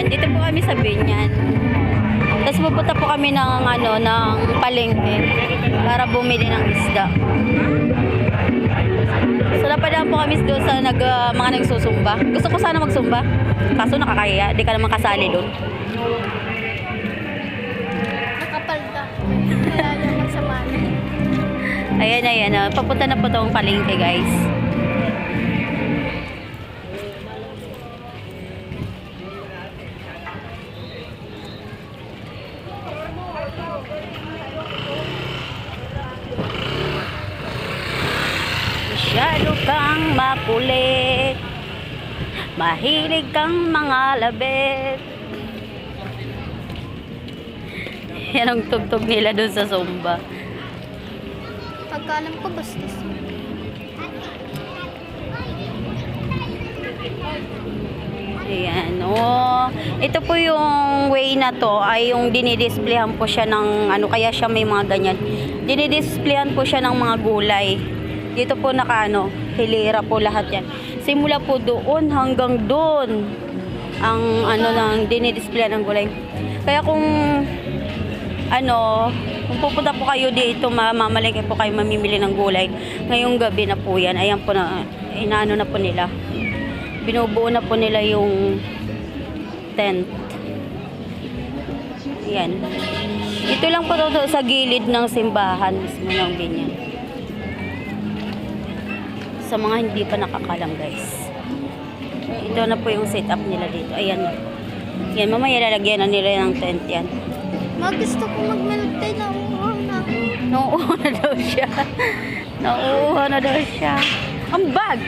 Binyan. Dito po kami sa Binyan. Tapos pupunta po kami ng ano ng palengke para bumili ng isda. So napadaan po kami doon sa nag, ah, mga nagsusumba. Gusto ko sana magsumba. Kaso nakakaya, di ka naman kasali doon. Nakapalda. Kaya yung magsama. Ayan, ayan. ah, papunta na po tong palengke, guys. Masyado kang makulit Mahilig kang mga labit Yan ang tugtog nila doon sa Zumba. Pagkaalam ko, bastos. Ayan, oh. Ito po yung way na to ay yung dinidisplayhan po siya ng ano kaya siya may mga ganyan. Dinidisplayhan po siya ng mga gulay. Dito po naka ano, hilera po lahat yan. Simula po doon hanggang doon ang ano nang dinidisplayan ng gulay. Kaya kung ano, kung pupunta po kayo dito, mamamalengke po kayo mamimili ng gulay. Ngayong gabi na po yan. Ayan po na, inaano na po nila binubuo na po nila yung tent. Yan. Ito lang po to sa gilid ng simbahan mismo ng binyan. Sa mga hindi pa nakakalam guys. Ito na po yung setup nila dito. Ayan. Yan, mamaya lalagyan na nila ng tent yan. Mag gusto ko mag-milk tea na uuhaw na ako. Nauuha na daw siya. Nauuha na daw siya. Ang bag!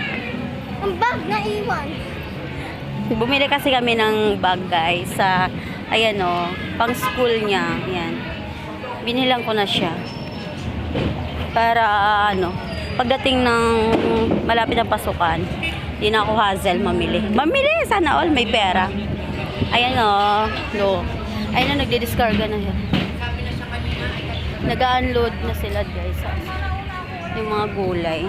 Ang bag na iwan. Bumili kasi kami ng bag guys sa ayan o, pang school niya. Ayan. Binilang ko na siya. Para ano, pagdating ng malapit ng pasukan, di na ako hassle mamili. Mamili! Sana all may pera. Ayan o, no. Ayun na, nagdi-discarga na siya. Nag-unload na sila guys. Yung mga gulay.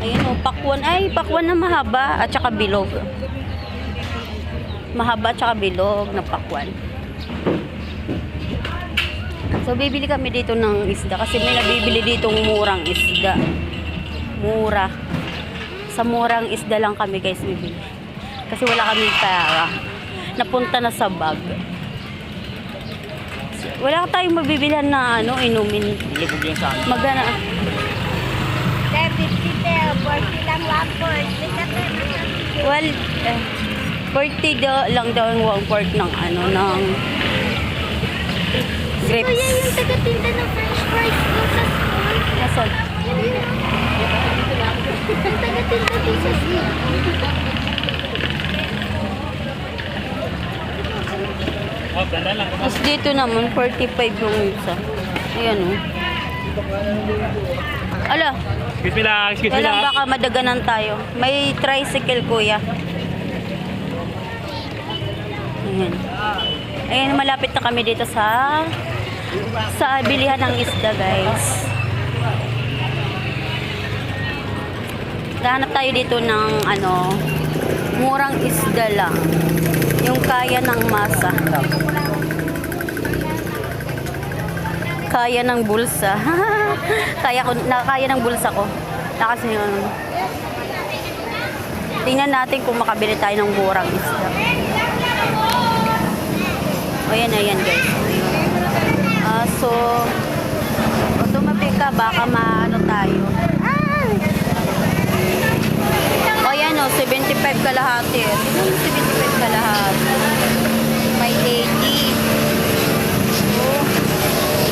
Ayun o, pakwan. Ay, pakwan na mahaba at saka bilog. Mahaba at saka bilog na pakwan. So, bibili kami dito ng isda kasi may nabibili ditong murang isda. Mura. Sa murang isda lang kami guys bibili. Kasi wala kami pera. Napunta na sa bag. Wala tayong mabibilhan na ano, inumin. Magana. Lang wapot. Well, eh, 40 daw lang daw yung one quart ng ano, ng grapes. Kuya, yung taga-tinda ng french fries doon sa school. Nasaan? Ang taga-tinda doon sa school. Oh. Tapos dito naman, 45 yung isa. Ayan o. Ala, Excuse me lang, excuse me lang. baka madaganan tayo. May tricycle, kuya. Ayan. Ayan, malapit na kami dito sa sa bilihan ng isda, guys. Lahanap tayo dito ng ano, murang isda lang. Yung kaya ng masa. Kaya ng bulsa. kaya ko, nakakaya ng bulsa ko. Na kasi yun. Tingnan natin kung makabili tayo ng murang isda. O yan, ayan guys. Ayun. Ah, so, kung tumabi ka, baka maano tayo. O yan o, 75 kalahati. Tingnan mo 75 kalahati. May 80. So,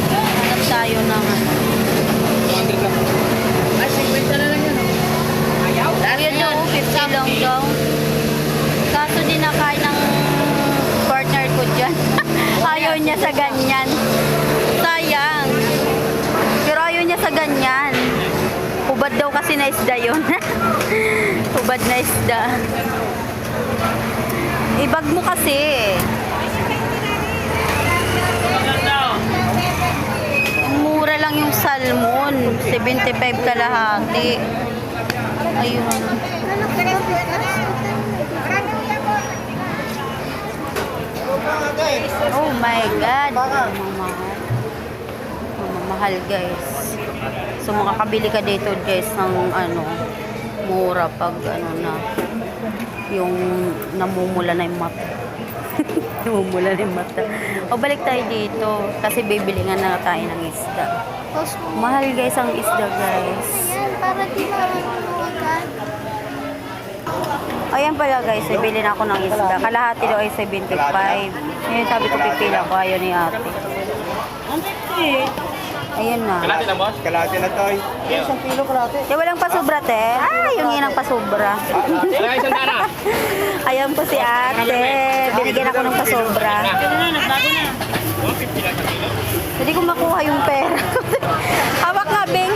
hanap tayo ng ano. 200 lang. Ay, 50 na lang yun. Ayaw? Ayun daw, 50 lang daw. Kaso di na kaya ng partner ko dyan. ayaw niya sa ganyan. Sayang. Pero ayaw niya sa ganyan. Hubad daw kasi na isda yun. Hubad na isda. Ibag mo kasi mura lang yung salmon. 75 kalahati. Ayun. Oh my God. Mamahal. Mamahal guys. So makakabili ka dito guys ng ano, mura pag ano na yung namumula na yung mata namumula na mata. O, balik tayo dito. Kasi bibili nga na tayo ng isda. Mahal, guys, ang isda, guys. Ayan, para di makakuluwagan. Ayan pala guys, bibili na ako ng isda. Kalahati daw ay 75. Ngayon sabi ko pipila ko, ayaw ni ate. Ayan na. Kalati lang, boss? Kalate na toy. Isang kilo kalati. Eh, walang pasobra, te. Ah, yung inang pasobra. Wala isang dana. Ayan po si ate. Binigyan ako ng pasobra. Hindi ko makuha yung pera. Hawak nga, Bing.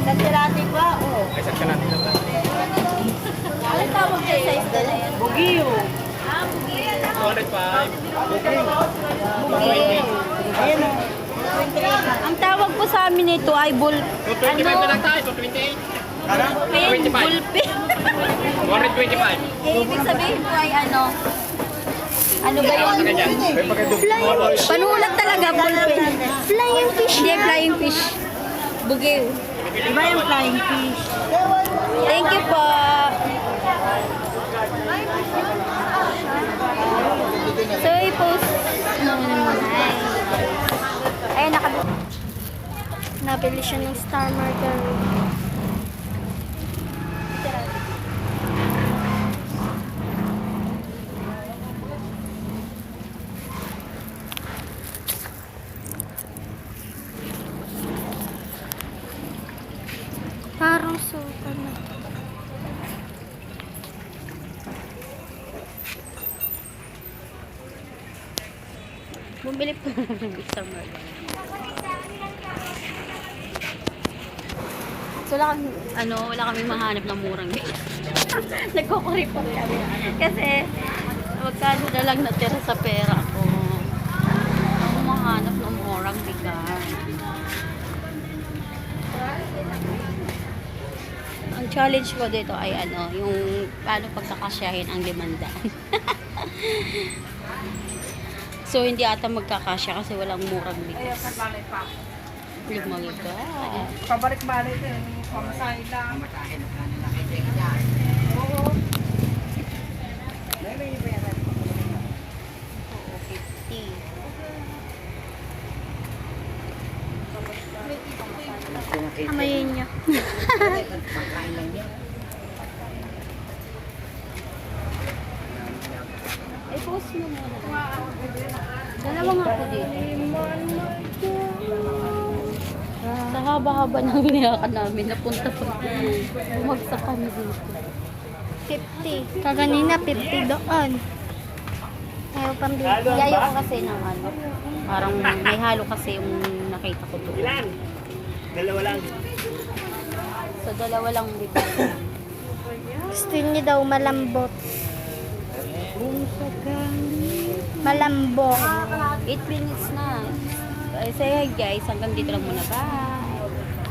Nagtirati ba? Oo. Isang kalati na yan? Bugiyo. Ah, bugiyo. 205. Ang tawag po sa amin nito ay bul... 225 na Ano? lang tayo. 228. Pin, 25. bulpin. 125. eh, ibig sabihin po ay ano? Ano ba yun? Saka dyan. Panulat talaga, bulpin. Flying fish Hindi, flying fish. Bugiw. Iba yung flying fish. Thank you po. So, i-post mo naman. Ay, naka... Nabili siya ng Star Margarita. Parang suka na. Bumili po ng Victor Marlon. So, wala kami, ano, wala kami mahanap ng murang bigas. Nagkukuripot kami. Kasi, magkano na lang natira sa pera ko. Ako mahanap ng murang bigas. Ang challenge ko dito ay ano, yung paano pagkakasyahin ang limandaan. So, hindi ata magkakasya kasi walang murang bigas. Limang bigas. Pabalik-balik din. Pamasahe lang. Oo, 50. Amayin niya. Ay, post mo muna. Dalawa nga po dito. Haba-haba ng binayakan namin, napunta pa. Bumagsak kami dito. 50. Kaganina 50 doon. Ayaw pang. Yayo ko kasi ng ano. Parang may halo kasi yung nakita ko doon. Ilan? Dalawa lang. So, dalawa lang dito. Gusto niya daw malambot. Malambot. 8 minutes na. So, guys, hanggang dito lang muna. Bye!